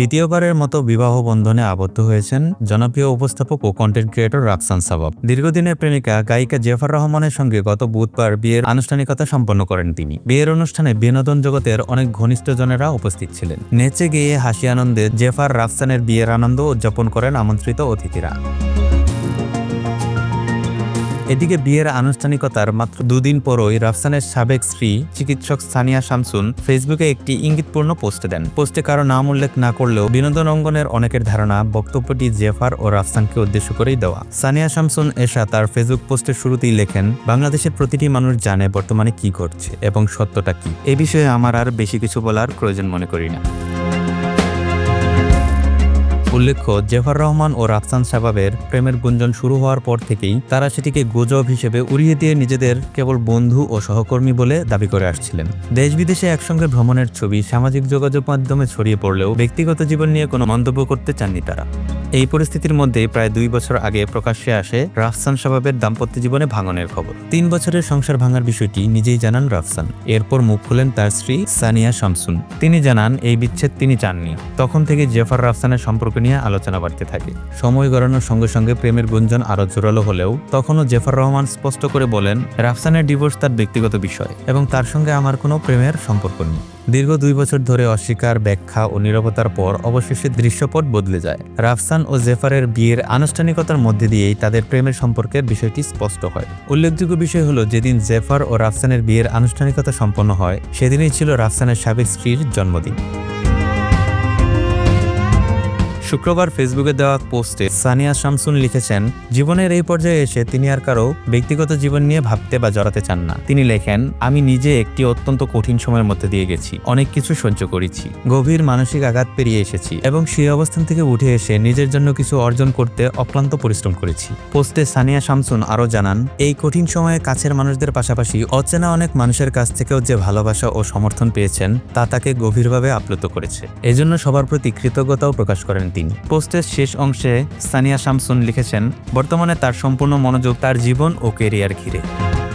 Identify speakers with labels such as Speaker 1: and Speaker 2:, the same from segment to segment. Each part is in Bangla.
Speaker 1: দ্বিতীয়বারের মতো বিবাহ বন্ধনে আবদ্ধ হয়েছেন জনপ্রিয় উপস্থাপক ও কন্টেন্ট ক্রিয়েটর রাকসান সাবাব দীর্ঘদিনের প্রেমিকা গায়িকা জেফার রহমানের সঙ্গে গত বুধবার বিয়ের আনুষ্ঠানিকতা সম্পন্ন করেন তিনি। বিয়ের অনুষ্ঠানে বিনোদন জগতের অনেক ঘনিষ্ঠজনেরা উপস্থিত ছিলেন। নেচে গিয়ে হাসি আনন্দে জেফার রাফসানের বিয়ের আনন্দ উদযাপন করেন আমন্ত্রিত অতিথিরা। এদিকে বিয়ের আনুষ্ঠানিকতার মাত্র দুদিন পরই রাফসানের সাবেক স্ত্রী, চিকিৎসক সানিয়া শামসুন, ফেসবুকে একটি ইঙ্গিতপূর্ণ পোস্ট দেন। পোস্টে কারও নাম উল্লেখ না করলেও বিনোদন অঙ্গনের অনেকের ধারণা, বক্তব্যটি জেফার ও রাফসানকে উদ্দেশ্য করেই দেওয়া। সানিয়া শামসুন এশা তার ফেসবুক পোস্টের শুরুতেই লেখেন, বাংলাদেশের প্রতিটি মানুষ জানে বর্তমানে কি ঘটছে এবং সত্যটা কি। এ বিষয়ে আমার আর বেশি কিছু বলার প্রয়োজন মনে করি না। উল্লেখ্য, জেফার রহমান ও রাফসান শাবাবের প্রেমের গুঞ্জন শুরু হওয়ার পর থেকেই তারা সেটিকে গুজব হিসেবে উড়িয়ে দিয়ে নিজেদের কেবল বন্ধু ও সহকর্মী বলে দাবি করে আসছিলেন। দেশ বিদেশে একসঙ্গে ভ্রমণের ছবি, সামাজিক যোগাযোগ মাধ্যমে ছড়িয়ে পড়লেও ব্যক্তিগত জীবন নিয়ে কোনো মন্তব্য করতে চাননি তারা। এই পরিস্থিতির মধ্যে প্রায় দুই বছর আগে প্রকাশ্যে আসে রাফসান শাবাবের দাম্পত্য জীবনে ভাঙনের খবর। তিন বছরের সংসার ভাঙার বিষয়টি নিজেই জানান রাফসান। এরপর মুখ খুলেন তার স্ত্রী সানিয়া শামসুন। তিনি জানান, এই বিচ্ছেদ তিনি চাননি। তখন থেকে জেফার রাফসানের সম্পর্ক নিয়ে আলোচনা বাড়তে থাকে। সময় গড়ানোর সঙ্গে সঙ্গে প্রেমের গুঞ্জন আরও জোরালো হলেও তখনও জেফার রহমান স্পষ্ট করে বলেন, রাফসানের ডিভোর্স তার ব্যক্তিগত বিষয় এবং তার সঙ্গে আমার কোনো প্রেমের সম্পর্ক নেই। দীর্ঘ দুই বছর ধরে অস্বীকার, ব্যাখ্যা ও নিরবতার পর অবশেষে দৃশ্যপট বদলে যায়। রাফসান ও জেফারের বিয়ের আনুষ্ঠানিকতার মধ্যে দিয়েই তাদের প্রেমের সম্পর্কে বিষয়টি স্পষ্ট হয়। উল্লেখযোগ্য বিষয় হলো, যেদিন জেফার ও রাফসানের বিয়ের আনুষ্ঠানিকতা সম্পন্ন হয়, সেদিনই ছিল রাফসানের সাবেক স্ত্রীর জন্মদিন। শুক্রবার ফেসবুকে দেওয়া পোস্টে সানিয়া শামসুন লিখেছেন, জীবনের এই পর্যায়ে এসে তিনি আর কারও ব্যক্তিগত জীবন নিয়ে ভাবতে বা জড়াতে চান না। তিনি লেখেন, আমি নিজে একটি অত্যন্ত কঠিন সময়ের মধ্যে দিয়ে গেছি। অনেক কিছু সহ্য করেছি। গভীর মানসিক আঘাত পেরিয়ে এসেছি এবং সেই অবস্থান থেকে উঠে এসে নিজের জন্য কিছু অর্জন করতে অক্লান্ত পরিশ্রম করেছি। পোস্টে সানিয়া শামসুন আরও জানান, এই কঠিন সময়ে কাছের মানুষদের পাশাপাশি অচেনা অনেক মানুষের কাছ থেকেও যে ভালোবাসা ও সমর্থন পেয়েছেন, তা তাকে গভীরভাবে আপ্লুত করেছে। এজন্য সবার প্রতি কৃতজ্ঞতাও প্রকাশ করেন তিনি পোস্টের শেষ অংশে সানিয়া শামসুন লিখেছেন, বর্তমানে তার সম্পূর্ণ মনোযোগ তার জীবন ও কেরিয়ার ঘিরে।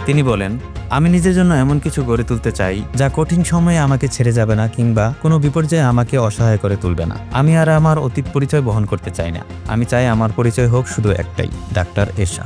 Speaker 1: তিনি বলেন, আমি নিজের জন্য এমন কিছু গড়ে তুলতে চাই, যা কঠিন সময়ে আমাকে ছেড়ে যাবে না কিংবা কোনো বিপর্যয়ে আমাকে অসহায় করে তুলবে না। আমি আর আমার অতীত পরিচয় বহন করতে চাই না। আমি চাই আমার পরিচয় হোক শুধু একটাই, ডাক্তার এশা